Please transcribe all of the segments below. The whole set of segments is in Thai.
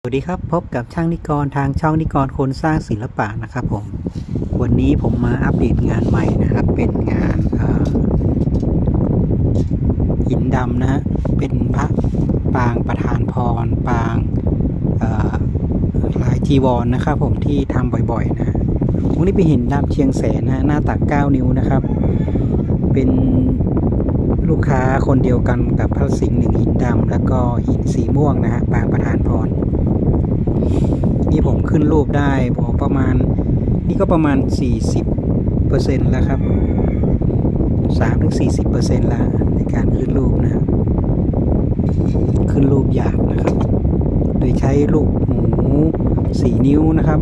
สวัสดีครับพบกับช่างนิกรทางช่องนิกรคนสร้างศิลปะนะครับผมวันนี้ผมมาอัปเดตงานใหม่นะครับ เป็นงานหินดำนะฮะเป็นพระปางประธานพร ปางลายจีวรนะครับ ผมที่ทำบ่อยๆนะวันนี้เป็นหินดำเชียงแสนนะฮะหน้าตัก 9 นิ้วนะครับ เป็นลูกค้าคนเดียวกันกับพระสิงห์หนึ่งหินดำแล้วก็หินสีม่วงนะฮะปางประธานพร นี่ผมขึ้นรูปได้พอประมาณ นี่ก็ประมาณ 40เปอร์เซ็นต์แล้วครับ3ถึง40เปอร์เซ็นต์แล้วในการขึ้นรูปนะครับ ขึ้นรูปหยาบนะครับ โดยใช้ลูกหมูสีนิ้วนะครับ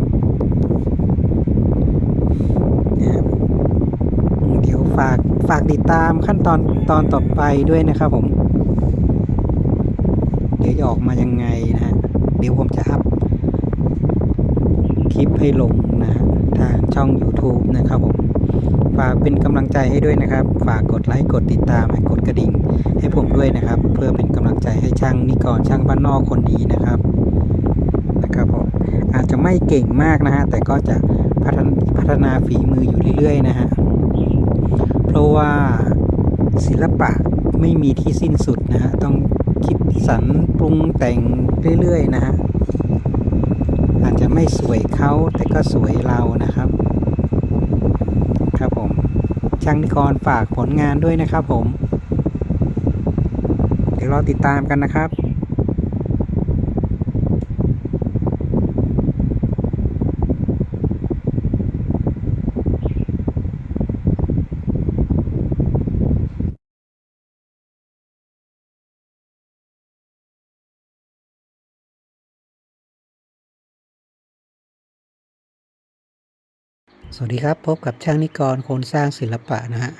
เดี๋ยวฝากฝากติดตามขั้นตอนตอนต่อไปด้วยนะครับผม เดี๋ยวจะออกมายังไงนะฮะเดี๋ยวผมจะอัพ ลิปให้ลงนะทางช่อง YouTube นะครับผมฝากเป็นกำลังใจให้ด้วยนะครับ ฝากกดไลค์กดติดตามให้กดกระดิ่ง ให้ผมด้วยนะครับ เพื่อเป็นกำลังใจให้ช่างนิกรช่างบ้านนอกคนนี้นะครับนะครับผมอาจจะไม่เก่งมากนะฮะแต่ก็จะพัฒนพัฒนาฝีมืออยู่เรื่อยๆนะฮะเพราะว่าศิลปะไม่มีที่สิ้นสุดนะฮะต้องคิดสรรปรุงแต่งเรื่อยๆนะฮะ อาจจะไม่สวยเขาแต่ก็สวยเรานะครับ ครับผมช่างนิกรฝากผลงานด้วยนะครับผม เดี๋ยวรอติดตามกันนะครับ สวัสดีครับ พบกับช่างนิกรคนสร้างศิลปะนะฮะ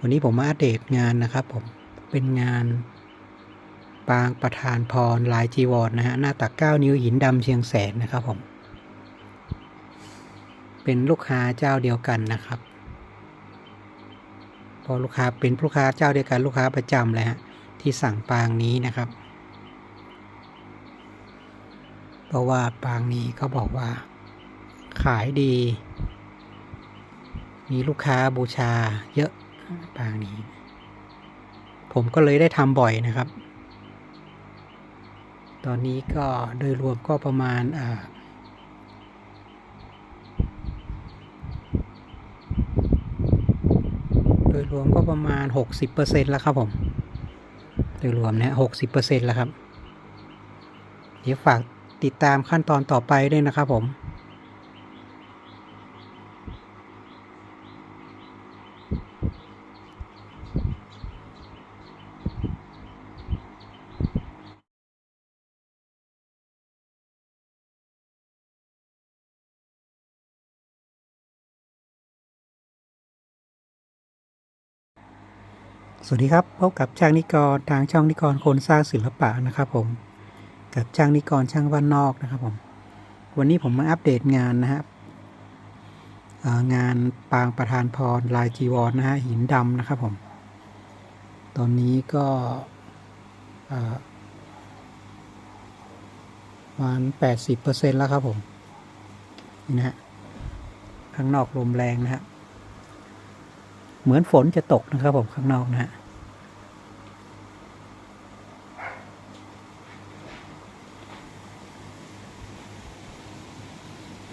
วันนี้ผมมาอัปเดตงานนะครับผมเป็นงาน ปางประธานพรลายจีวรนนะฮะหน้าตัก 9 นิ้วหินดำเชียงแสนนะครับผมเป็นลูกค้าเจ้าเดียวกันนะครับ พอลูกค้าเป็นลูกค้าเจ้าเดียวกันลูกค้าประจำเลยฮะที่สั่งปางนี้นะครับ เพราะว่าปางนี้เขาบอกว่า ขายดี มีลูกค้าบูชาเยอะปางนี้ ผมก็เลยได้ทำบ่อยนะครับ ตอนนี้ก็โดยรวมก็ประมาณอ่าโดยรวมก็ประมาณ 60%แล้วครับผม โดยรวมเนี่ย60%แล้วครับ เดี๋ยวฝากติดตามขั้นตอนต่อไปด้วยนะครับผม สวัสดีครับพบกับช่างนิกรทางช่องนิกรคนสร้างศิลปะนะครับผมกับช่างนิกรช่างบ้านนอกนะครับผมวันนี้ผมมาอัปเดตงานนะครับงานปางประธานพรลายจีวรนะฮะหินดำนะครับผมตอนนี้ก็ประมาณแปดสิบเปอร์เซ็นแล้วครับผมนี่นะฮะข้างนอกลมแรงนะฮะ เหมือนฝนจะตกนะครับผมข้างนอกนะฮะ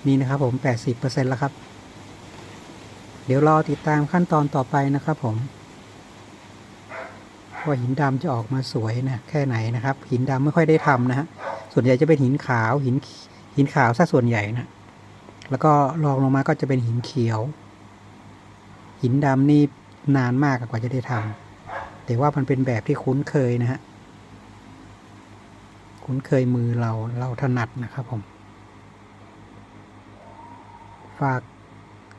นี่นะครับผม 80%แล้วครับ เดี๋ยวรอติดตามขั้นตอนต่อไปนะครับผม ว่าหินดำจะออกมาสวยนะแค่ไหนนะครับ หินดำไม่ค่อยได้ทำนะฮะ ส่วนใหญ่จะเป็นหินขาวหินหินขาวซะส่วนใหญ่นะ แล้วก็รองลงมาก็จะเป็นหินเขียว หินดำนี่นานมากกว่าจะได้ทำแต่ว่ามันเป็นแบบที่คุ้นเคยนะฮะ คุ้นเคยมือเราเราถนัดนะครับผม ฝาก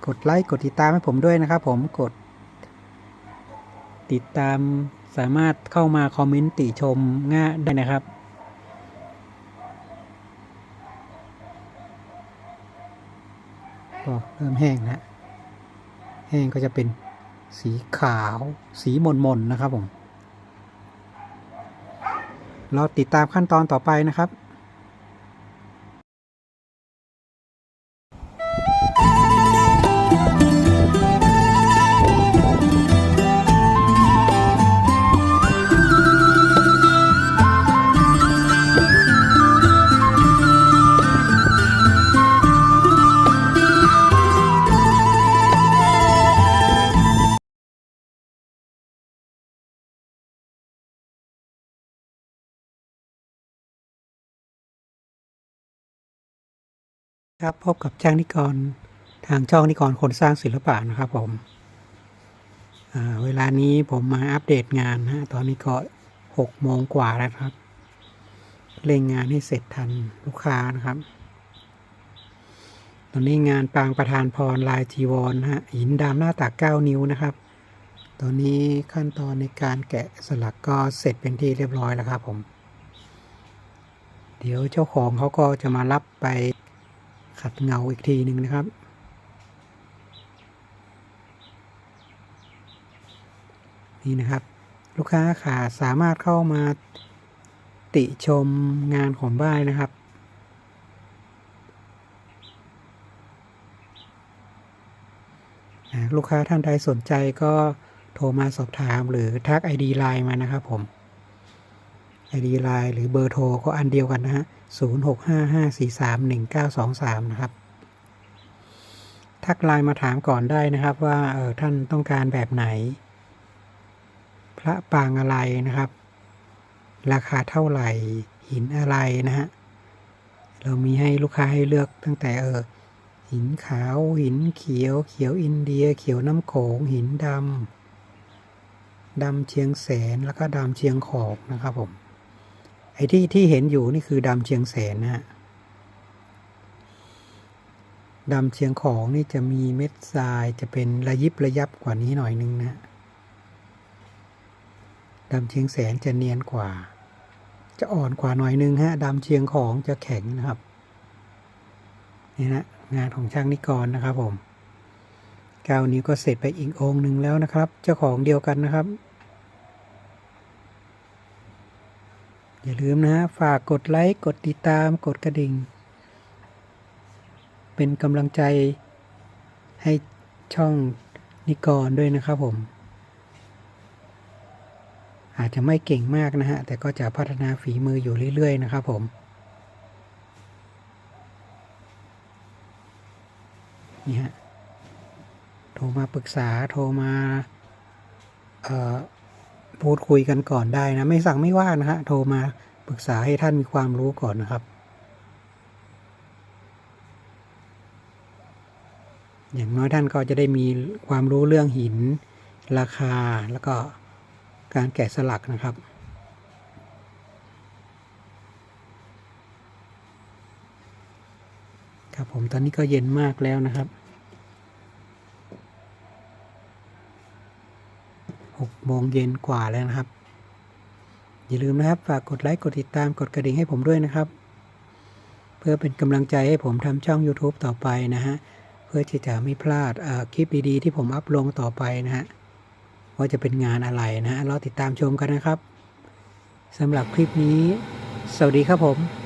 กดไลค์กดติดตามให้ผมด้วยนะครับผมกด ติดตามสามารถเข้ามาคอมเมนต์ติชมง่ายได้นะครับก็เริ่มแห้งนะ แห้งก็จะเป็นสีขาวสีมนมนๆนะครับผมเราติดตามขั้นตอนต่อไปนะครับ ครับพบกับจ้างนิกรทางช่องนิกรคนสร้างศิลปะนะครับผมเวลานี้ผมมาอัปเดตงานนะตอนนี้ก็หกโมงกว่าแล้วครับ เร่งงานให้เสร็จทันลูกค้านะครับ ตอนนี้งานปางประธานพรลายจีวรนฮะหินดำหน้าตักเก้านิ้วนะครับ ตอนนี้ขั้นตอนในการแกะสลักก็เสร็จเป็นที่เรียบร้อยแล้วครับผม เดี๋ยวเจ้าของเขาก็จะมารับไป ขัดเงาอีกทีหนึ่งนะครับ นี่นะครับ ลูกค้าค่ะสามารถเข้ามาติชมงานของบ้านนะครับ ลูกค้าท่านใดสนใจก็โทรมาสอบถามหรือทัก ID Line มานะครับผม ID Line หรือเบอร์โทรก็อันเดียวกันนะฮะ0655431923 นะครับ ทักไลน์มาถามก่อนได้นะครับว่าเออท่านต้องการแบบไหน พระปางอะไรนะครับ ราคาเท่าไหร่ หินอะไรนะฮะ เรามีให้ลูกค้าให้เลือกตั้งแต่เออหินขาว หินเขียว เขียวอินเดีย เขียวน้ำโขง หินดำดำเชียงแสนแล้วก็ดำเชียงขอบนะครับผม อ้ที่ที่เห็นอยู่นี่คือดำเชียงแสนนะฮะดำเชียงของนี่จะมีเม็ดทรายจะเป็นระยิบระยับกว่านี้หน่อยนึงนะดำเชียงแสนจะเนียนกว่า จะอ่อนกว่าหน่อยนึงฮะดำเชียงของจะแข็งนะครับนี่นะงานของช่างนิกรนะครับผมเก้านิ้วก็เสร็จไปอีกองค์หนึ่งแล้วนะครับ เจ้าของเดียวกันนะครับ อย่าลืมนะฝากกดไลค์กดติดตามกดกระดิ่ง เป็นกำลังใจให้ช่องนิกรด้วยนะครับผม อาจจะไม่เก่งมากนะฮะ แต่ก็จะพัฒนาฝีมืออยู่เรื่อยๆ นะครับผมนี่ฮะโทรมาปรึกษาโทรมา เอ่อ พูดคุยกันก่อนได้นะ ไม่สั่งไม่ว่านะฮะ โทรมาปรึกษาให้ท่านมีความรู้ก่อนนะครับ อย่างน้อยท่านก็จะได้มีความรู้เรื่องหิน ราคาแล้วก็การแกะสลักนะครับครับผมตอนนี้ก็เย็นมากแล้วนะครับ หกโมงเย็นกว่าแล้วนะครับ อย่าลืมนะครับ ฝากกดไลค์กดติดตามกดกระดิ่งให้ผมด้วยนะครับ เพื่อเป็นกำลังใจให้ผมทำช่อง YouTube ต่อไปนะฮะ เพื่อที่จะไม่พลาดคลิปดีๆ ที่ผมอัพลงต่อไปนะฮะว่าจะเป็นงานอะไรนะฮะรอติดตามชมกันนะครับสำหรับคลิปนี้ สวัสดีครับผม